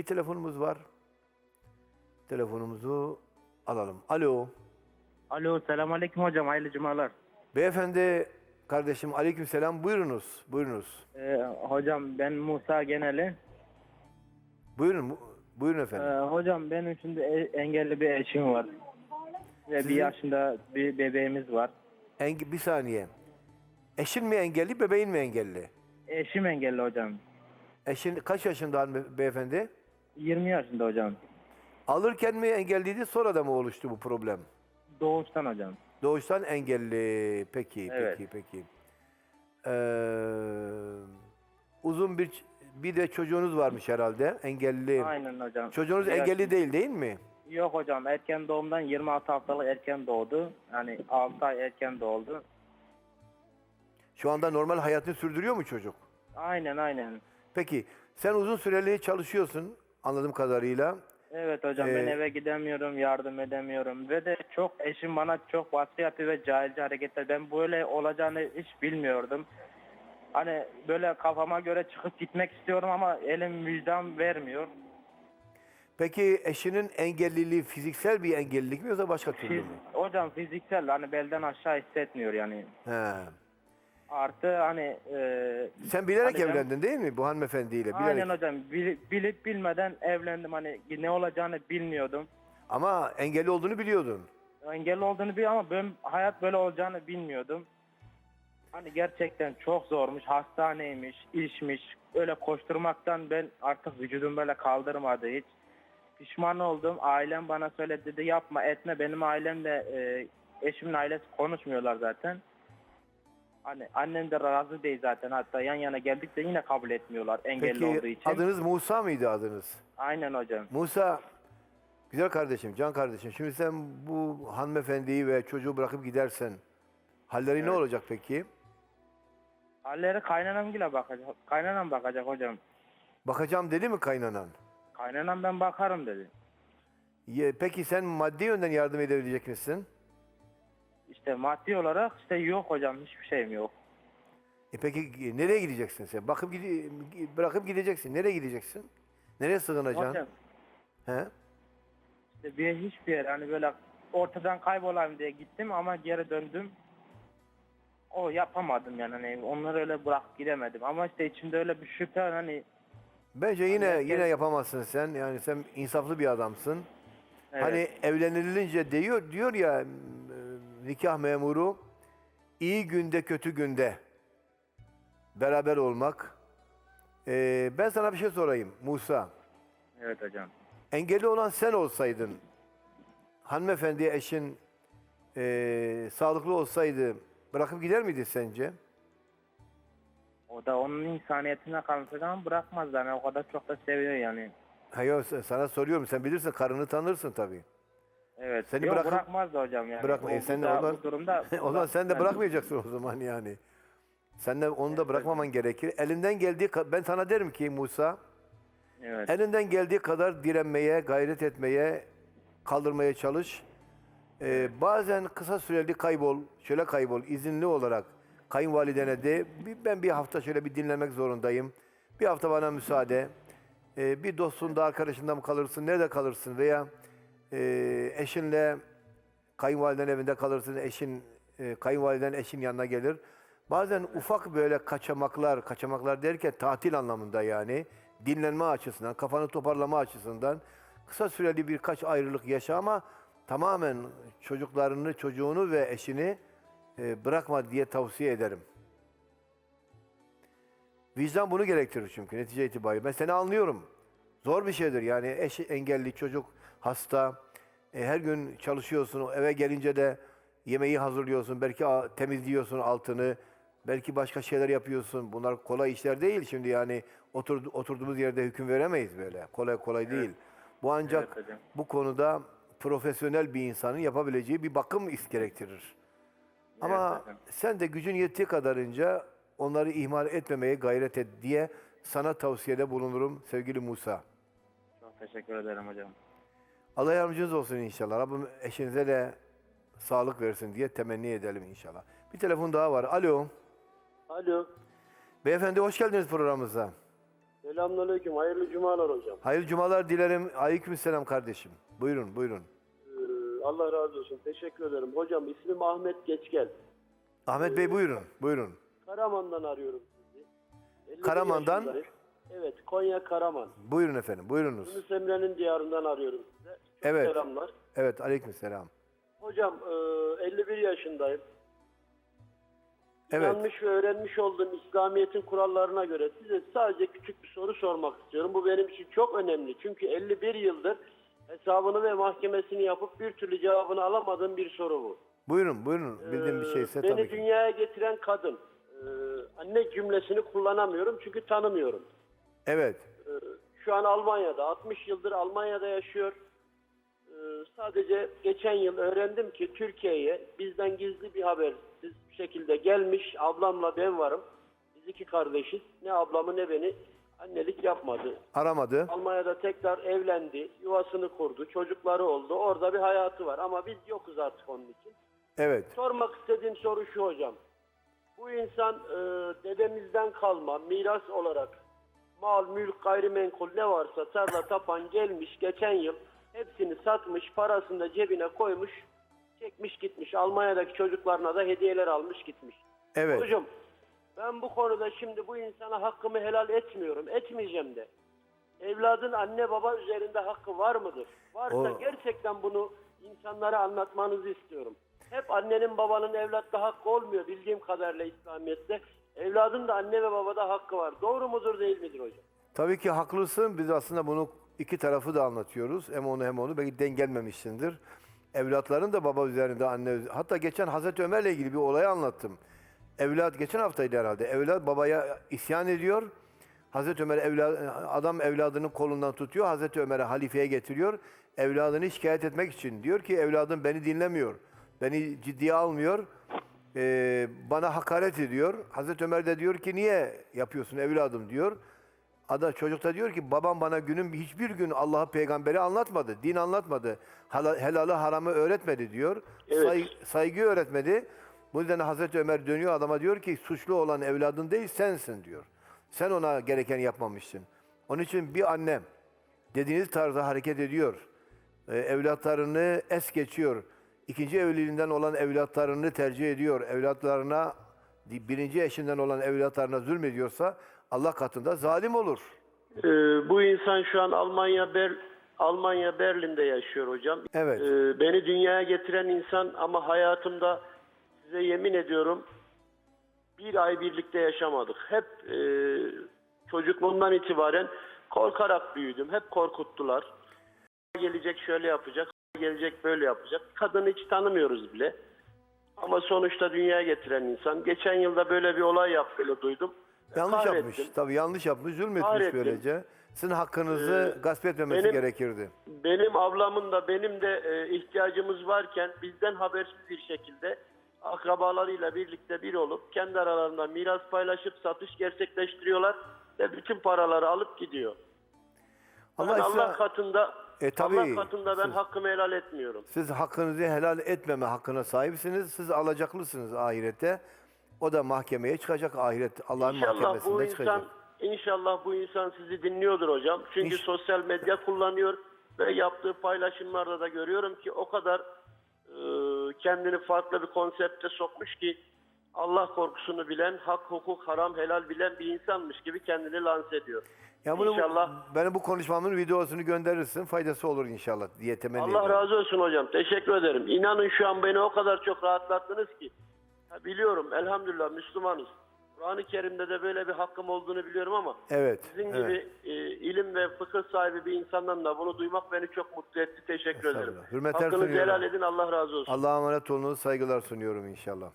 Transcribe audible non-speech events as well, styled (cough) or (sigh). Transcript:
Bir telefonumuz var. Telefonumuzu alalım. Alo. Alo, selamünaleyküm hocam. Hayırlı cumalar. Beyefendi kardeşim aleykümselam buyurunuz. Buyurunuz. Ee, hocam ben Musa Geneli. Buyurun. bu- Buyurun Ee, efendim. hocam benim şimdi e- engelli bir eşim var. Ve Sizin? bir yaşında bir bebeğimiz var. Enge- bir saniye. Eşin mi engelli, bebeğin mi engelli? Eşim engelli hocam. Eşin kaç yaşında hanım- beyefendi? 20 yaşında hocam. Alırken mi engelliydi, sonra da mı oluştu bu problem? Doğuştan hocam. Doğuştan engelli. Peki, Evet. peki, peki. Ee, uzun bir bir de çocuğunuz varmış herhalde, engelli. Aynen hocam. Çocuğunuz Bir yaş- engelli değil, değil mi? Yok hocam. Erken doğumdan 26 haftalık erken doğdu. Yani 6 ay erken doğdu. Şu anda normal hayatını sürdürüyor mu çocuk? Aynen aynen. Peki, sen uzun süreli çalışıyorsun anladığım kadarıyla. Evet hocam ben Ee, eve gidemiyorum, yardım edemiyorum ve de çok eşim bana çok baskı yapıyor ve cahilce hareketler. Ben böyle olacağını hiç bilmiyordum. Hani böyle kafama göre çıkıp gitmek istiyorum ama elim vicdan vermiyor. Peki eşinin engelliliği fiziksel bir engellilik mi yoksa başka türlü Fiz, mü? hocam fiziksel hani belden aşağı hissetmiyor yani. He. Artı hani e, Sen bilerek Hani evlendin değil mi bu hanımefendiyle? Bilerek. aynen hocam bil- bilip bilmeden evlendim hani ne olacağını bilmiyordum. Ama engelli olduğunu biliyordun. engelli olduğunu biliyorum ama ben hayat böyle olacağını bilmiyordum. Hani gerçekten çok zormuş, hastaneymiş, işmiş. Öyle koşturmaktan ben artık vücudum böyle kaldırmadı hiç. Pişman oldum. Ailem bana söyledi dedi yapma etme. Benim ailemle e, eşimin ailesi konuşmuyorlar zaten. Hani annem de razı değil zaten. Hatta yan yana geldik de yine kabul etmiyorlar engelli olduğu Peki için. adınız Musa mıydı adınız? Aynen hocam. Musa, güzel kardeşim, can kardeşim. Şimdi sen bu hanımefendiyi ve çocuğu bırakıp gidersen halleri ne olacak peki? Halleri kaynanam bile bakacak. Kaynanam bakacak hocam. Bakacağım dedi mi kaynanan? Kaynanam ben bakarım dedi. Ye- Peki sen maddi yönden yardım edebilecek misin? İşte maddi olarak işte yok hocam hiçbir şeyim yok. E peki nereye gideceksin sen? Bakıp gide- bırakıp gideceksin. Nereye gideceksin? Nereye sığınacaksın? Hocam He? işte bir hiçbir yer hani böyle ortadan kaybolayım diye gittim ama geri döndüm. O yapamadım yani hani onları öyle bırakıp gidemedim ama işte içimde öyle bir şüphe hani Bence yine Hani yine herkes- yapamazsın sen. Yani sen insaflı bir adamsın. evet, Hani evlenilince diyor diyor ya e, nikah memuru iyi günde kötü günde beraber olmak. E, ben sana bir şey sorayım Musa. evet hocam. Engelli olan sen olsaydın hanımefendi eşin e, sağlıklı olsaydı bırakıp gider miydi sence? O da onun insaniyetine kalmış ama bırakmaz yani o kadar çok da seviyor yani. Hayır sana soruyorum sen bilirsin karını tanırsın tabii. Evet. Seni Yok bırakıp- bırakmaz da hocam yani. Bırakma. E, sen de ondan- durumda (laughs) o zaman sen de Yani- bırakmayacaksın o zaman yani. Sen de onu da bırakmaman gerekir. Elinden geldiği ben sana derim ki Musa Evet. elinden geldiği kadar direnmeye, gayret etmeye, kaldırmaya çalış. Ee, bazen kısa süreli kaybol, şöyle kaybol, izinli olarak kayınvalidene de "Bir- ben bir hafta şöyle bir dinlemek zorundayım. Bir hafta bana müsaade. Ee, bir dostunda, arkadaşında mı kalırsın, nerede kalırsın veya e, eşinle kayınvaliden evinde kalırsın, eşin e, kayınvaliden eşin yanına gelir. Bazen ufak böyle kaçamaklar, kaçamaklar derken tatil anlamında yani dinlenme açısından, kafanı toparlama açısından kısa süreli birkaç ayrılık yaşa ama tamamen çocuklarını, çocuğunu ve eşini e, bırakma diye tavsiye ederim. Vicdan bunu gerektirir çünkü netice itibariyle. Ben seni anlıyorum. Zor bir şeydir yani eş engelli çocuk hasta. E, her gün çalışıyorsun. Eve gelince de yemeği hazırlıyorsun. Belki temizliyorsun altını. Belki başka şeyler yapıyorsun. Bunlar kolay işler değil şimdi yani otur, oturduğumuz yerde hüküm veremeyiz böyle. Kolay kolay değil. Bu ancak Evet hocam. bu konuda profesyonel bir insanın yapabileceği bir bakım gerektirir. Ama hocam. sen de gücün yettiği kadarınca onları ihmal etmemeye gayret et diye sana tavsiyede bulunurum sevgili Musa. Çok teşekkür ederim hocam. Allah yardımcınız olsun inşallah. Rabbim eşinize de sağlık versin diye temenni edelim inşallah. Bir telefon daha var. Alo. Alo. Beyefendi hoş geldiniz programımıza. Selamünaleyküm. Hayırlı cumalar hocam. Hayırlı cumalar dilerim. Aleykümselam kardeşim. Buyurun, buyurun. Ee, Allah razı olsun. Teşekkür ederim. Hocam ismim Ahmet Geçgel. Ahmet Bey buyurun, buyurun. Karaman'dan arıyorum sizi. 51 Karaman'dan? yaşındayım. Evet, Konya Karaman. Buyurun efendim, buyurunuz. Yunus Emre'nin diyarından arıyorum size. Çok Evet. Selamlar. Evet, aleykümselam. Hocam e, 51 yaşındayım. Evet. İnanmış ve öğrenmiş olduğum İslamiyet'in kurallarına göre size sadece küçük bir soru sormak istiyorum. Bu benim için çok önemli. Çünkü 51 yıldır hesabını ve mahkemesini yapıp bir türlü cevabını alamadığım bir soru bu. Buyurun, buyurun. Bildiğim bir Ee, şeyse Beni tabii ki. dünyaya getiren kadın. Ee, anne cümlesini kullanamıyorum çünkü tanımıyorum. Evet. Ee, şu an Almanya'da. 60 yıldır Almanya'da yaşıyor. Ee, sadece geçen yıl öğrendim ki Türkiye'ye bizden gizli bir habersiz bir şekilde gelmiş. Ablamla ben varım. Biz iki kardeşiz. Ne ablamı ne beni annelik yapmadı. Aramadı. Almanya'da tekrar evlendi. Yuvasını kurdu. Çocukları oldu. Orada bir hayatı var. Ama biz yokuz artık onun için. Evet. Sormak istediğim soru şu hocam. Bu insan e, dedemizden kalma miras olarak mal, mülk, gayrimenkul ne varsa tarla tapan gelmiş geçen yıl hepsini satmış, parasını da cebine koymuş, çekmiş gitmiş. Almanya'daki çocuklarına da hediyeler almış gitmiş. Evet. Hocam ben bu konuda şimdi bu insana hakkımı helal etmiyorum. Etmeyeceğim de. Evladın anne baba üzerinde hakkı var mıdır? Varsa O- gerçekten bunu insanlara anlatmanızı istiyorum. Hep annenin babanın evlatta hakkı olmuyor bildiğim kadarıyla İslamiyet'te. Evladın da anne ve babada hakkı var. Doğru mudur değil midir hocam? Tabii ki haklısın. Biz aslında bunu iki tarafı da anlatıyoruz. Hem onu hem onu. Belki denk gelmemişsindir. Evlatların da baba üzerinde anne Hatta geçen Hazreti Ömer'le ilgili bir olayı anlattım. Evlat geçen haftaydı herhalde. Evlat babaya isyan ediyor. Hazreti Ömer evla- adam evladının kolundan tutuyor. Hazreti Ömer'e halifeye getiriyor. Evladını şikayet etmek için. Diyor ki evladım beni dinlemiyor. Beni ciddiye almıyor. Ee, bana hakaret ediyor. Hazreti Ömer de diyor ki niye yapıyorsun evladım diyor. Ada çocuk da diyor ki babam bana günün hiçbir gün Allah'ı peygamberi anlatmadı. Din anlatmadı. Helalı haramı öğretmedi diyor. Evet. Say- saygı öğretmedi. Bu yüzden Hazreti Ömer dönüyor adama diyor ki suçlu olan evladın değil sensin diyor. Sen ona gereken yapmamışsın. Onun için bir annem dediğiniz tarzda hareket ediyor. Ee, evlatlarını es geçiyor. İkinci evliliğinden olan evlatlarını tercih ediyor. Evlatlarına birinci eşinden olan evlatlarına zulmediyorsa Allah katında zalim olur. Ee, bu insan şu an Almanya Ber Almanya Berlin'de yaşıyor hocam. Evet. Ee, beni dünyaya getiren insan ama hayatımda size yemin ediyorum bir ay birlikte yaşamadık. Hep e, çocukluğumdan itibaren korkarak büyüdüm. Hep korkuttular. Gelecek şöyle yapacak, gelecek böyle yapacak. Kadını hiç tanımıyoruz bile. Ama sonuçta dünyaya getiren insan. Geçen yılda böyle bir olay yaptığını duydum. Yanlış Kahrettim. yapmış. Tabii yanlış yapmış, zulmetmiş Kahrettim. böylece. Sizin hakkınızı gasp etmemesi benim- gerekirdi. Benim ablamın da benim de e, ihtiyacımız varken bizden habersiz bir şekilde akrabalarıyla birlikte bir olup kendi aralarında miras paylaşıp satış gerçekleştiriyorlar ve bütün paraları alıp gidiyor. Allah Allah katında E, tabii, Allah katında ben siz- hakkımı helal etmiyorum. Siz hakkınızı helal etmeme hakkına sahipsiniz. Siz alacaklısınız ahirette. O da mahkemeye çıkacak ahiret. Allah'ın İnşallah bu mahkemesinde insan çıkacak. inşallah bu insan sizi dinliyordur hocam. Çünkü İnş- sosyal medya kullanıyor ve yaptığı paylaşımlarda da görüyorum ki o kadar e, kendini farklı bir konsepte sokmuş ki Allah korkusunu bilen, hak, hukuk, haram, helal bilen bir insanmış gibi kendini lanse ediyor. Ya bunu, İnşallah benim bu konuşmamın videosunu gönderirsin. Faydası olur inşallah diye temenni ediyorum. Allah razı olsun hocam. Teşekkür ederim. İnanın şu an beni o kadar çok rahatlattınız ki. Ha, biliyorum elhamdülillah Müslümanız. Kur'an-ı Kerim'de de böyle bir hakkım olduğunu biliyorum ama Evet. Sizin evet. gibi e, ilim ve fıkıh sahibi bir insandan da bunu duymak beni çok mutlu etti. Teşekkür ederim. Estağfurullah. Hürmetler Hakkınızı sunuyorum. helal edin. Allah razı olsun. Allah'a emanet olunuz. Saygılar sunuyorum inşallah.